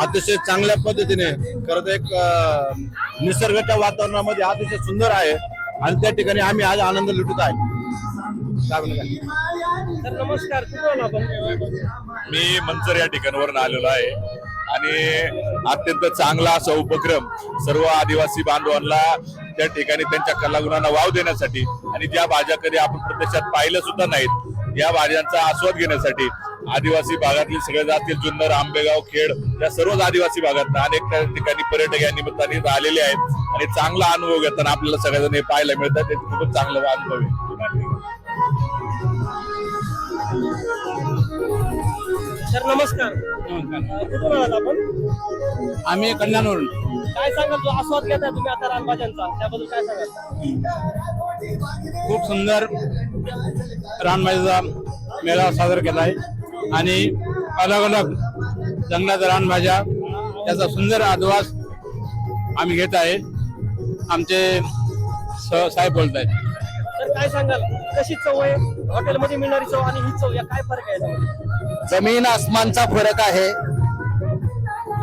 अतिशय चांगल्या पद्धतीने. खरं तर एक निसर्गाच्या वातावरणामध्ये अतिशय सुंदर आहे. आणि त्या ठिकाणी आम्ही आज आनंद लुटत आहे. नमस्कार. मी मंचर या ठिकाणावरून आलेलो आहे. आणि अत्यंत चांगला असा उपक्रम सर्व आदिवासी बांधवांना त्या ठिकाणी त्यांच्या कलागुणांना वाव देण्यासाठी आणि ज्या भाज्या कधी आपण प्रत्यक्षात पाहिल्या सुद्धा नाहीत या भाज्यांचा आस्वाद घेण्यासाठी आदिवासी भागातील सगळे जातील जुन्नर आंबेगाव खेड या सर्वच आदिवासी भागात अनेक त्या ठिकाणी पर्यटक या निमित्ताने आलेले आहेत. आणि चांगला अनुभव घेताना आपल्याला सगळ्यांना हे पाहायला मिळतात. ते खूपच चांगला अनुभव आहे. सर नमस्कार. कुठून आलात आपण? आम्ही कल्याणवरून काय सांगाल? आस्वाद तुम्ही आता रानभाज्यांचा त्याबद्दल काय सांगाल? खूप सुंदर रानभाजीचा मेळावा साजरा केला आहे. आणि अलग अलग जंगलात रानभाज्या त्याचा सुंदर आदवास आम्ही घेत आहे. आमचे साहेब बोलत आहेत तर काय सांगाल? कशी चव आहे? हॉटेलमध्ये मिळणारी चव आणि ही चव या काय फरक आहे? याच्यामध्ये? जमीन आसमानचा फरक आहे.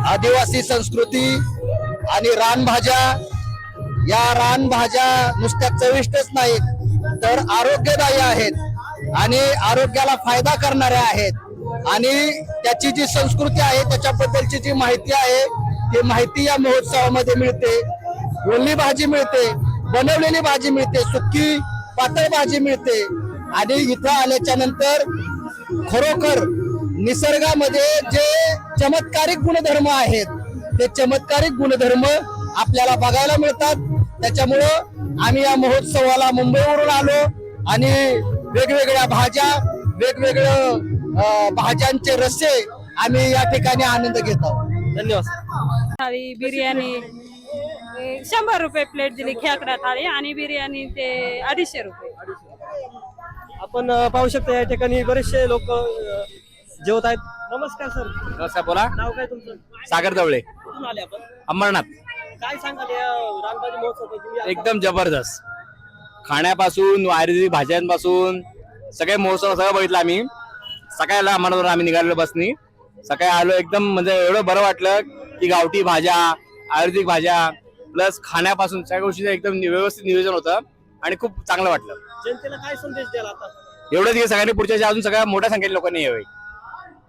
आदिवासी संस्कृती आणि रानभाज्या या रानभाज्या नुसत्या चविष्टच नाहीत तर आरोग्यदायी आहेत आणि आरोग्याला फायदा करणाऱ्या आहेत. आणि त्याची जी संस्कृती आहे त्याच्याबद्दलची जी माहिती आहे ती माहिती या महोत्सवामध्ये मिळते. ओली भाजी मिळते बनवलेली भाजी मिळते सुकी पातळ भाजी मिळते. आणि इथं आल्याच्यानंतर खरोखर निसर्गामध्ये जे चमत्कारिक गुणधर्म आहेत ते चमत्कारिक गुणधर्म आपल्याला बघायला मिळतात. त्याच्यामुळं आम्ही या महोत्सवाला मुंबईवरून आलो आणि वेगवेगळ्या भाज्या वेगवेगळं भाज्यांचे रस्से आम्ही या ठिकाणी आनंद घेत आहोत. धन्यवाद. थाळी बिर्याणी शंभर रुपये प्लेट दिली खेकडा थाळी आणि बिर्याणी ते अडीचशे रुपये. आपण पाहू शकता या ठिकाणी बरेचसे लोक जेवत आहेत. नमस्कार सर. नमस्कार बोला. नाव काय तुमचं? सागर दवळे. कुठून आले आपण? अंबरनाथ. काय सांगाल या रानभाजी महोत्सव तुम्ही एकदम जबरदस्त. खाण्यापासून आयुर्वेदिक भाज्यांपासून सगळे महोत्सव सगळं बघितलं आम्ही. सकाळला अंबरनाथवरून आम्ही निघालेलो बसनी. सकाळी आलो एकदम म्हणजे एवढं बरं वाटलं की गावठी भाज्या आयुर्वेदिक भाज्या प्लस खाण्यापासून सगळ्या गोष्टीचं एकदम व्यवस्थित नियोजन होतं आणि खूप चांगलं वाटलं. जनतेला काय संदेश द्याल आता? एवढं दिवस सगळ्यांनी पुढच्या अजून सगळ्या मोठ्या संख्येने लोकांनी यावे.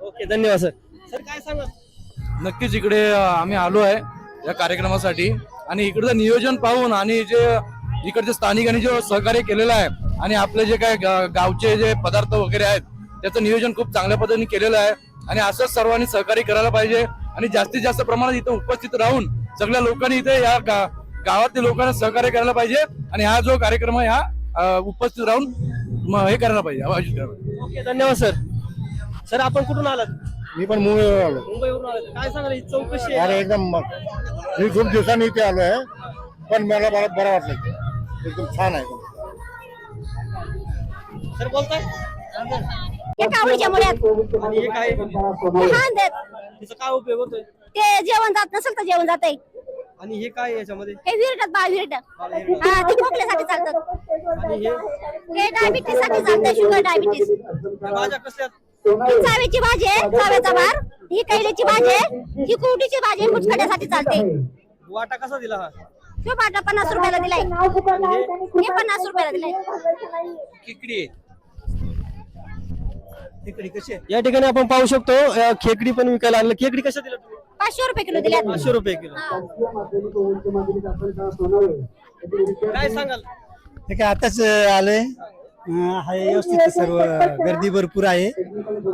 ओके धन्यवाद सर. सर काय सांगाल? नक्कीच इकडे आम्ही आलो आहे या कार्यक्रमासाठी. आणि इकडचं नियोजन पाहून आणि जे इकडच्या स्थानिकांनी जे सहकार्य केलेलं आहे आणि आपले जे काय गावचे जे पदार्थ वगैरे आहेत त्याचं नियोजन खूप चांगल्या पद्धतीने केलेलं आहे. आणि असंच सर्वांनी सहकार्य करायला पाहिजे. आणि जास्तीत जास्त प्रमाणात इथं उपस्थित राहून सगळ्या लोकांनी इथे या गा- गावातील लोकांना सहकार्य करायला पाहिजे. आणि हा जो कार्यक्रम आहे हा उपस्थित राहून हे करायला पाहिजे. आयोजित करायला पाहिजे ओके धन्यवाद सर. सर आपण कुठून आलात? मी पण मुंबईवर आलो. मुंबईवरून आलात. काय सांगाल ही चौकशी अरे एकदम मग मी खूप दिवसांनी इथे आलो आहे पण मला बरं बरं वाटलं. एकदम छान आहे. सर बोलताय? एका आवडीच्या मुळ्यात आणि हे काय? लहान देत तिचा काय उपयोग होतोय? ते जेवण जात नसेल तर जेवण जात आणि हे काय आहे याच्यामध्ये? हे विरटत बा विरट. हा ते खोकल्यासाठी चालतात. आणि हे? हे डायबिटीससाठी चालतं शुगर डायबिटीस या भाज्या कसल्या ही चावेची भाजी आहे चाव्याचा भार. ही कैलीची भाजी आहे. ही कुवटीची भाजी आहे, मुचखड्यासाठी चालते. वाटा कसा दिला हा? तो पाटा पन्नास रुपयाला दिलाय. हे? पन्नास रुपयाला दिलाय. खेकडी कशी आहे? या ठिकाणी आपण पाहू शकतो अं, खेकडी पण विकायला आणलं खेकडी कशा दिल्या तुम्ही? पाचशे रुपये किलो दिल्यात पाचशे रुपये किलो. काय सांगाल? हे काय आताच आलंय. अं, आहे व्यवस्थित आहे सर्व गर्दी भरपूर आहे.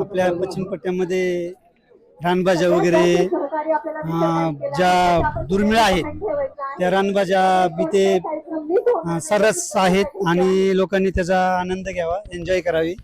आपल्या पश्चिम पट्ट्यामध्ये रानभाज्या वगैरे अं, ज्या दुर्मिळ आहेत त्या रानभाज्या बिते अं, सर्रास आहेत आणि लोकांनी त्याचा आनंद घ्यावा एन्जॉय करावी.